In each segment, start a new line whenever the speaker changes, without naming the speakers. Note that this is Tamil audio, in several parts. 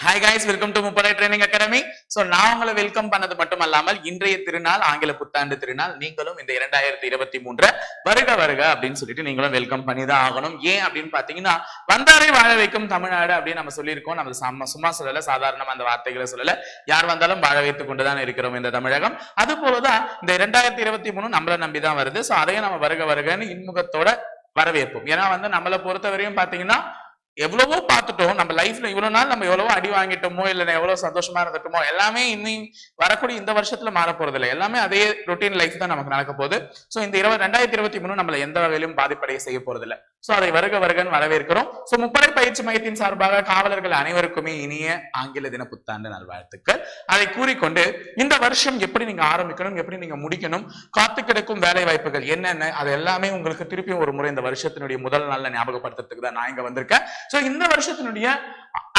ஹாய் guys வெல்கம் டு முப்படை ட்ரைனிங் அகாடமி சோ நான் உங்களை வெல்கம் பண்ணது மட்டுமல்லாமல் இன்றைய திருநாள் ஆங்கில புத்தாண்டு திருநாள் நீங்களும் இந்த இரண்டாயிரத்தி இருபத்தி மூன்று வருக வருக அப்படின்னு சொல்லிட்டு நீங்களும் வெல்கம் பண்ணி தான் ஆகணும். ஏன் அப்படின்னு பாத்தீங்கன்னா வந்தாரை வாழ வைக்கும் தமிழ்நாடு அப்படின்னு நம்ம சொல்லியிருக்கோம். நம்ம சம்மா சும்மா சொல்லல சாதாரணமா அந்த வார்த்தைகளை சொல்லல. யார் வந்தாலும் வாழ வைத்துக் கொண்டுதான் இருக்கிறோம் இந்த தமிழகம். அது போலதான் இந்த இரண்டாயிரத்தி இருபத்தி மூணு நம்மளை நம்பிதான் வருது. சோ அதையும் நம்ம வருக வருகன்னு இன்முகத்தோட வரவேற்போம். ஏன்னா வந்து நம்மளை பொறுத்தவரையும் பாத்தீங்கன்னா எவ்வளவோ பார்த்துட்டோம். நம்ம லைஃப்ல இவ்வளவு நாள் நம்ம எவ்வளவோ அடி வாங்கிட்டோமோ இல்ல எவ்வளவு சந்தோஷமா இருந்துட்டோமோ எல்லாமே இன்னி வரக்கூடிய இந்த வருஷத்துல மாற போறது இல்லை எல்லாமே அதே ரொட்டீன் லைஃப் தான் நமக்கு நடக்க போகுது. சோ இந்த இருபது ரெண்டாயிரத்தி இருபத்தி மூணு நம்மள எந்த வகையிலும் பாதிப்படைய செய்ய போறது இல்லை சோ அதை வருக வருகன்னு வரவேற்கிறோம். சோ முப்படை பயிற்சி மையத்தின் சார்பாக காவலர்கள் அனைவருக்குமே இனிய ஆங்கில தின புத்தாண்டு நல்வாழ்த்துக்கள். அதை கூறிக்கொண்டு இந்த வருஷம் எப்படி நீங்க ஆரம்பிக்கணும் எப்படி நீங்க முடிக்கணும் காத்து கிடக்கும் வேலை வாய்ப்புகள் என்னென்ன அது எல்லாமே உங்களுக்கு திருப்பியும் ஒரு முறை இந்த வருஷத்தினுடைய முதல் நாள்ல ஞாபகப்படுத்துறதுக்கு தான் நான் இங்க வந்திருக்கேன். சோ இந்த வருஷத்தினுடைய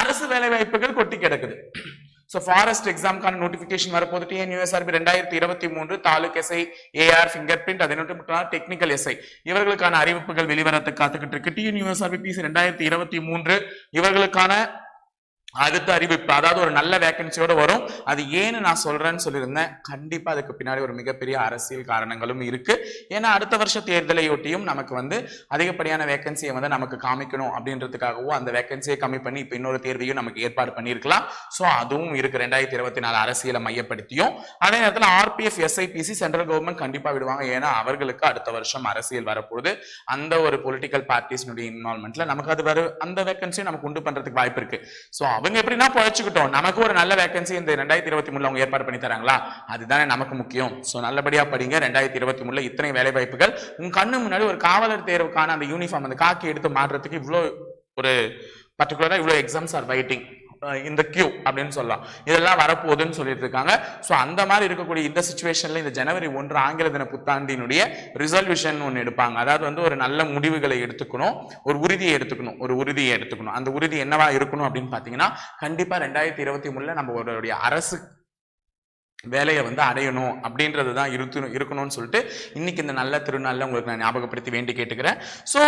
அரசு வேலை வாய்ப்புகள் கொட்டி கிடக்குது. ஸோ ஃபாரஸ்ட் எக்ஸாம்க்கான நோட்டிஃபிகேஷன் வரப்போது டிஎன்யூஎஸ்ஆர்பி ரெண்டாயிரத்தி இருபத்தி மூன்று taluk SI AR finger print அதை மட்டும் டெக்னிக்கல் எஸ்ஐ. இவர்களுக்கான அறிவிப்புகள் வெளிவரத்தை காத்துக்கிட்டு இருக்கு. டிஎன்யூஎஸ்ஆர்பி பிசி ரெண்டாயிரத்தி இருபத்தி மூன்று இவர்களுக்கான அடுத்த அறிவிப்பு அதாவது ஒரு நல்ல வேக்கன்சியோட வரும். அது ஏன்னு நான் சொல்றேன்னு சொல்லியிருந்தேன். கண்டிப்பா அதுக்கு பின்னாடி ஒரு மிகப்பெரிய அரசியல் காரணங்களும் இருக்கு. ஏன்னா அடுத்த வருஷ தேர்தலையொட்டியும் நமக்கு வந்து அதிகப்படியான வேக்கன்சியை வந்து நமக்கு காமிக்கணும் அப்படின்றதுக்காகவும் அந்த வேக்கன்சியை கம்மி பண்ணி இப்போ இன்னொரு தேர்வையும் நமக்கு ஏற்பாடு பண்ணியிருக்கலாம். ஸோ அதுவும் இருக்கு. ரெண்டாயிரத்தி இருபத்தி நாலு அரசியலை மையப்படுத்தியும். அதே நேரத்தில் ஆர்பிஎஃப் எஸ்ஐபிசி சென்ட்ரல் கவர்மெண்ட் கண்டிப்பா விடுவாங்க. ஏன்னா அவர்களுக்கு அடுத்த வருஷம் அரசியல் வரப்போகுது. அந்த ஒரு பொலிட்டிக்கல் பார்ட்டிஸ்னுடைய இன்வால்மெண்ட்ல நமக்கு அது வர அந்த வேகன்சியை நமக்கு உண்டு பண்றதுக்கு வாய்ப்பு இருக்கு. ஸோ அவங்க எப்படின்னா பழச்சுக்கிட்டோம். நமக்கு ஒரு நல்ல வேகன்சி இந்த ரெண்டாயிரத்தி இருபத்தி மூணுல அவங்க ஏற்பாடு பண்ணி தராங்களா? அதுதானே நமக்கு முக்கியம். ஸோ நல்லபடியா படிங்க. ரெண்டாயிரத்தி இருபத்தி மூணுல இத்தனை வேலை வாய்ப்புகள். உங்க கண்ணு முன்னாடி ஒரு காவலர் தேர்வுக்கான அந்த யூனிஃபார்ம் அந்த காக்கி எடுத்து மாடுறதுக்கு இவ்வளோ ஒரு பர்டிகுலராக இவ்வளோ எக்ஸாம்ஸ் ஆர் வெயிட்டிங் இந்த கியூ அப்படின்னு சொல்லலாம். இதெல்லாம் வரப்போகுதுன்னு சொல்லிட்டு இருக்காங்க ஸோ அந்த மாதிரி இருக்கக்கூடிய இந்த சுச்சுவேஷன்ல இந்த ஜனவரி ஒன்று ஆங்கில தின புத்தாண்டினுடைய ரிசல்யூஷன் ஒன்று எடுப்பாங்க. அதாவது வந்து ஒரு நல்ல முடிவுகளை எடுத்துக்கணும். ஒரு உறுதியை எடுத்துக்கணும். ஒரு உறுதியை எடுத்துக்கணும். அந்த உறுதி என்னவா இருக்கணும் அப்படின்னு பார்த்தீங்கன்னா கண்டிப்பாக ரெண்டாயிரத்தி இருபத்தி மூணுல நம்ம ஒரு அரசு வேலையை வந்து அடையணும் அப்படின்றது தான் இருக்கு இருக்கணும்னு சொல்லிட்டு இன்னைக்கு இந்த நல்ல திருநாளில் உங்களுக்கு நான் ஞாபகப்படுத்தி வேண்டி கேட்டுக்கிறேன். ஸோ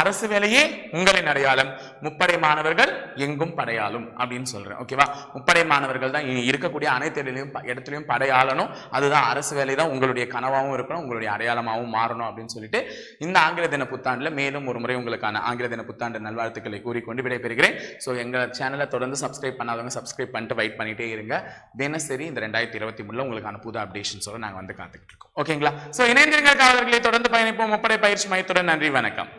அரசு வேலையே உங்களின் அடையாளம். முப்படை மாணவர்கள் எங்கும் படையாளும் அப்படின்னு சொல்றேன். ஓகேவா முப்படை மாணவர்கள் தான் இருக்கக்கூடிய அனைத்து இடத்துலையும் இடத்துலையும் படையாளணும். அதுதான் அரசு வேலை தான் உங்களுடைய கனவாகவும் இருக்கணும் உங்களுடைய அடையாளமாகவும் மாறணும் அப்படின்னு சொல்லிட்டு இந்த ஆங்கில தின புத்தாண்டுல மேலும் ஒரு முறை உங்களுக்கான ஆங்கில தின புத்தாண்டு நல்வாழ்த்துக்களை கூறிக்கொண்டு விடைபெறுகிறேன். ஸோ எங்கள் சேனலை தொடர்ந்து சப்ஸ்கிரைப் பண்ணாதவங்க சப்ஸ்கிரைப் பண்ணிட்டு வெயிட் பண்ணிட்டே இருங்க. தினசரி இந்த ரெண்டாயிரத்தி இருபத்தி மூணுல உங்களுக்கான புது அப்டேஷன்ஸோட நாங்கள் வந்து காத்துக்கிட்டு இருக்கோம். ஓகேங்களா ஸோ இணைந்திருங்க காவலர்களை தொடர்ந்து பயணிப்போம். முப்படை பயிற்சி மையத்துடன் நன்றி வணக்கம்.